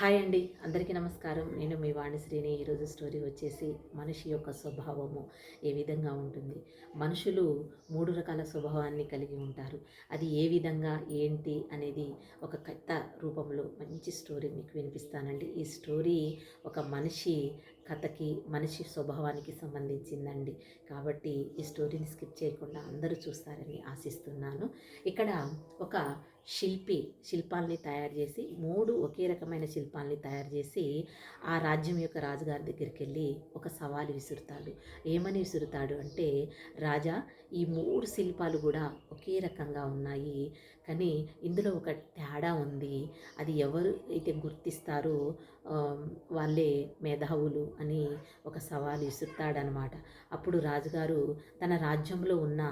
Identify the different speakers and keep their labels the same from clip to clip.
Speaker 1: Hi అండి అందరికీ నమస్కారం. నేను మీ వాణిశ్రీని. ఈరోజు స్టోరీ వచ్చేసి మనిషి యొక్క స్వభావము ఏ విధంగా ఉంటుంది. మనుషులు మూడు రకాల స్వభావాన్ని కలిగి ఉంటారు. అది ఏ విధంగా ఏంటి అనేది ఒక కథ రూపంలో మంచి స్టోరీ మీకు వినిపిస్తానండి. ఈ స్టోరీ ఒక మనిషి కథకి మనిషి స్వభావానికి సంబంధించిందండి. కాబట్టి ఈ స్టోరీని స్కిప్ చేయకుండా అందరూ చూస్తారని ఆశిస్తున్నాను. ఇక్కడ ఒక శిల్పి శిల్పాల్ని తయారు చేసి మూడు ఒకే రకమైన శిల్పాల్ని తయారు చేసి ఆ రాజ్యం యొక్క రాజుగారి దగ్గరికి వెళ్ళి ఒక సవాలు విసురుతాడు. ఏమని విసురుతాడు అంటే రాజా ఈ మూడు శిల్పాలు కూడా ఒకే రకంగా ఉన్నాయి. కానీ ఇందులో ఒక తేడా ఉంది. అది ఎవరు అయితే గుర్తిస్తారో వాళ్ళే మేధావులు అని ఒక సవాలు విసురుతాడనమాట అప్పుడు రాజుగారు తన రాజ్యంలో ఉన్న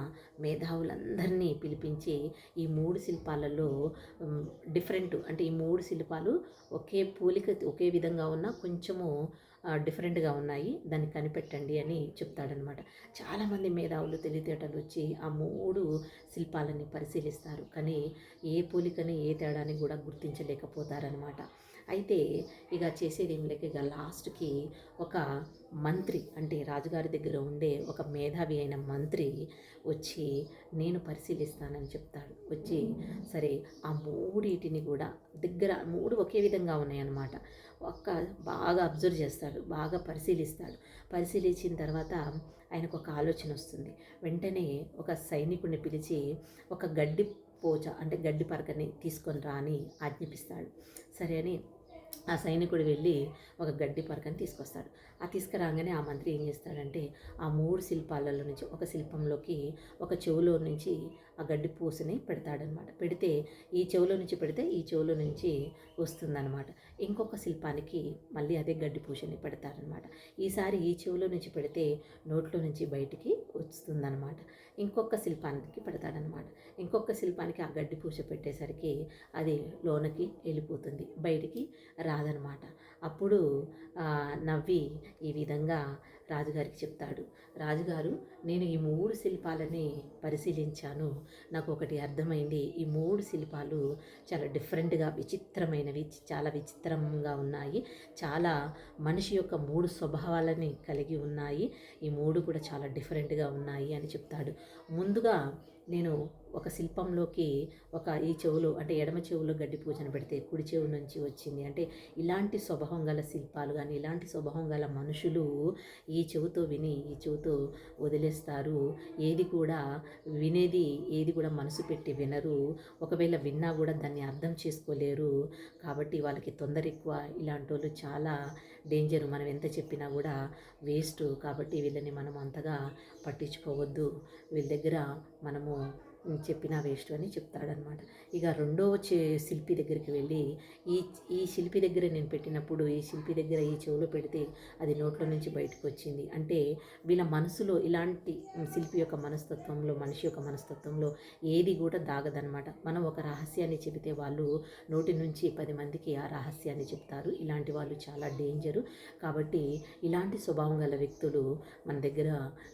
Speaker 1: మేధావులందరినీ పిలిపించి ఈ మూడు శిల్పాలలో డిఫరెంట్ అంటే ఈ మూడు శిల్పాలు ఒకే పోలిక ఒకే విధంగా ఉన్న కొంచెము డిఫరెంట్గా ఉన్నాయి. దాన్ని కనిపెట్టండి అని చెప్తాడనమాట చాలామంది మేధావులు తెలివితేటలు వచ్చి ఆ మూడు శిల్పాలని పరిశీలిస్తారు. కానీ ఏ పోలికని ఏ తేడాని కూడా గుర్తించలేకపోతారనమాట అయితే ఇక చేసేది ఏం లేక ఇక లాస్ట్కి ఒక మంత్రి అంటే రాజుగారి దగ్గర ఉండే ఒక మేధావి అయిన మంత్రి వచ్చి నేను పరిశీలిస్తానని చెప్తాడు. వచ్చి సరే ఆ మూడింటిని కూడా దగ్గర మూడు ఒకే విధంగా ఉన్నాయన్నమాట. ఒక్క బాగా అబ్జర్వ్ చేస్తాడు బాగా పరిశీలిస్తాడు. పరిశీలించిన తర్వాత ఆయనకు ఒక ఆలోచన వస్తుంది. వెంటనే ఒక సైనికుడిని పిలిచి ఒక గడ్డి పోచ అంటే గడ్డి పరకని తీసుకొని రా అని ఆజ్ఞాపిస్తాడు. సరే అని ఆ సైనికుడు వెళ్ళి ఒక గడ్డి పరకని తీసుకొస్తాడు. ఆ తీసుకురాగానే ఆ మంత్రి ఏం చేస్తాడంటే ఆ మూడు శిల్పాలలో నుంచి ఒక శిల్పంలోకి ఒక చెవులో నుంచి ఆ గడ్డి పూసని పెడతాడనమాట. పెడితే ఈ చెవులో నుంచి పెడితే ఈ చెవులో నుంచి వస్తుందన్నమాట ఇంకొక శిల్పానికి మళ్ళీ అదే గడ్డి పూసని పెడతాడనమాట ఈసారి ఈ చెవులో నుంచి పెడితే నోట్లో నుంచి బయటికి వస్తుందన్నమాట ఇంకొక శిల్పానికి పెడతాడనమాట. ఇంకొక శిల్పానికి ఆ గడ్డి పూస పెట్టేసరికి అది లోనకి వెళ్ళిపోతుంది. బయటికి రాదనమాట. అప్పుడు నవ్వి ఈ విధంగా రాజుగారికి చెప్తాడు. రాజుగారు నేను ఈ మూడు శిల్పాలని పరిశీలించాను. నాకు ఒకటి అర్థమైంది. ఈ మూడు శిల్పాలు చాలా డిఫరెంట్గా విచిత్రమైనవి చాలా విచిత్రంగా ఉన్నాయి. చాలా మనిషి యొక్క మూడు స్వభావాలని కలిగి ఉన్నాయి. ఈ మూడు కూడా చాలా డిఫరెంట్గా ఉన్నాయి అని చెప్తాడు. ముందుగా నేను ఒక శిల్పంలోకి ఒక ఈ చెవులు అంటే ఎడమ చెవులో గడ్డి పూజను పెడితే కుడి చెవు నుంచి వచ్చింది. అంటే ఇలాంటి స్వభావం గల శిల్పాలు కానీ ఇలాంటి స్వభావం గల మనుషులు ఈ చెవుతో విని ఈ చెవుతో వదిలేస్తారు. ఏది కూడా వినేది ఏది కూడా మనసు పెట్టి వినరు. ఒకవేళ విన్నా కూడా దాన్ని అర్థం చేసుకోలేరు. కాబట్టి వాళ్ళకి తొందర ఎక్కువ ఇలాంటి వాళ్ళు చాలా డేంజర్. మనం ఎంత చెప్పినా కూడా వేస్ట్. కాబట్టి వీళ్ళని మనం అంతగా పట్టించుకోవద్దు. వీళ్ళ దగ్గర మనము చెప్పినా వేస్ట్ అని చెప్తాడనమాట ఇక రెండవ చే శిల్పి దగ్గరికి వెళ్ళి ఈ ఈ శిల్పి దగ్గర నేను పెట్టినప్పుడు ఈ శిల్పి దగ్గర ఈ చెవులో పెడితే అది నోట్లో నుంచి బయటకు వచ్చింది అంటే వీళ్ళ మనసులో ఇలాంటి శిల్పి యొక్క మనస్తత్వంలో మనిషి యొక్క మనస్తత్వంలో ఏది కూడా దాగదనమాట మనం ఒక రహస్యాన్ని చెబితే వాళ్ళు నోటి నుంచి పది మందికి ఆ రహస్యాన్ని చెప్తారు. ఇలాంటి వాళ్ళు చాలా డేంజరు. కాబట్టి ఇలాంటి స్వభావం గల వ్యక్తులు మన దగ్గర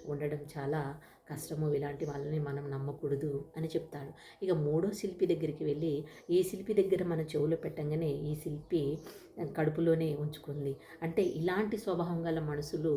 Speaker 1: ఉండడం చాలా కష్టము ఇలాంటి వాళ్ళని మనం నమ్మకూడదు అని చెప్తాడు. ఇక మూడో శిల్పి దగ్గరికి వెళ్ళి ఈ శిల్పి దగ్గర మన చెవులో పెట్టంగానే ఈ శిల్పి కడుపులోనే ఉంచుకుంది. అంటే ఇలాంటి స్వభావం గల మనుషులు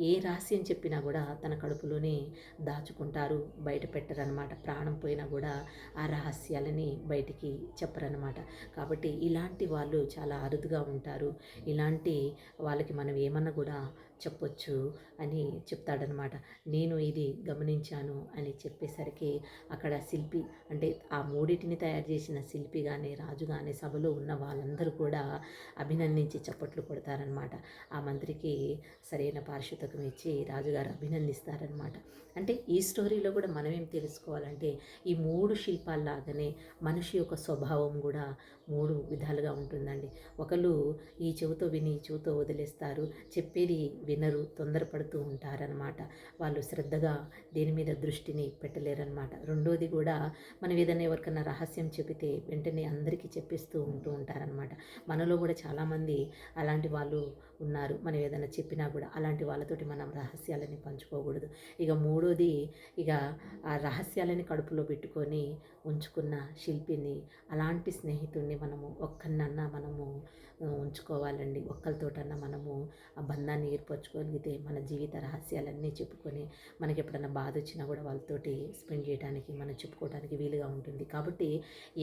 Speaker 1: ఏ రహస్యం చెప్పినా కూడా తన కడుపులోనే దాచుకుంటారు బయట పెట్టరనమాట ప్రాణం పోయినా కూడా ఆ రహస్యాలని బయటికి చెప్పరనమాట కాబట్టి ఇలాంటి వాళ్ళు చాలా అరుదుగా ఉంటారు. ఇలాంటి వాళ్ళకి మనం ఏమన్నా కూడా చెప్పొచ్చు అని చెప్తాడనమాట. నేను ఇది గమనించాను అని చెప్పేసరికి అక్కడ శిల్పి అంటే ఆ మూడింటిని తయారు చేసిన శిల్పి కానీ రాజు కానీ సభలో ఉన్న వాళ్ళందరూ కూడా అభినందించి చప్పట్లు కొడతారనమాట. ఆ మంత్రికి సరైన పారిశుద్ధకం ఇచ్చి రాజుగారు అభినందిస్తారనమాట. అంటే ఈ స్టోరీలో కూడా మనం ఏం తెలుసుకోవాలంటే ఈ మూడు శిల్పాల్లాగానే మనిషి యొక్క స్వభావం కూడా మూడు విధాలుగా ఉంటుందండి. ఒకళ్ళు ఈ చెవితో విని ఈ చెవితో వదిలేస్తారు. చెప్పేది వినరు తొందరపడుతూ ఉంటారనమాట వాళ్ళు శ్రద్ధగా దేని మీద దృష్టిని పెట్టలేరనమాట రెండోది కూడా మనం ఏదైనా ఎవరికైనా రహస్యం చెబితే వెంటనే అందరికీ చెప్పిస్తూ ఉంటూ ఉంటారనమాట మనలో కూడా చాలామంది అలాంటి వాళ్ళు ఉన్నారు. మనం ఏదైనా చెప్పినా కూడా అలాంటి వాళ్ళతోటి మనం రహస్యాలని పంచుకోకూడదు. ఇక మూడోది ఇక ఆ రహస్యాలని కడుపులో పెట్టుకొని ఉంచుకున్న శిల్పిని అలాంటి స్నేహితుడిని మనము ఒక్కరినన్నా మనము ఉంచుకోవాలండి. ఒక్కరితోటన్నా మనము ఆ బంధాన్ని ఏర్పరచుకోగలిగితే మన జీవిత రహస్యాలన్నీ చెప్పుకొని మనకి ఎప్పుడైనా బాధ వచ్చినా కూడా వాళ్ళతోటి స్పెండ్ చేయడానికి మనం చెప్పుకోవడానికి వీలుగా ఉంటుంది. కాబట్టి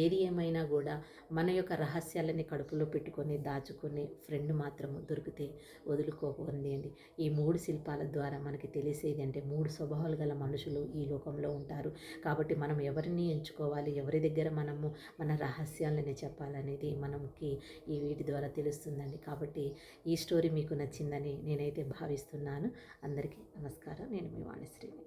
Speaker 1: ఏది ఏమైనా కూడా మన యొక్క రహస్యాలని కడుపులో పెట్టుకొని దాచుకునే ఫ్రెండ్ మాత్రము దొరికితే వదులుకోకండి అండి. ఈ మూడు శిల్పాల ద్వారా మనకి తెలిసేది అంటే మూడు స్వభావాలు గల మనుషులు ఈ లోకంలో ఉంటారు. కాబట్టి మనం ఎవరిని ఎంచుకోవాలి ఎవరి దగ్గర మనము మన రహస్యాలని చెప్పాలనేది మనకి ఈ వీటి ద్వారా తెలుస్తుందండి. కాబట్టి ఈ స్టోరీ మీకు నచ్చిందని నేనైతే భావిస్తున్నాను. అందరికీ నమస్కారం. నేను మీ వాణిశ్రీని.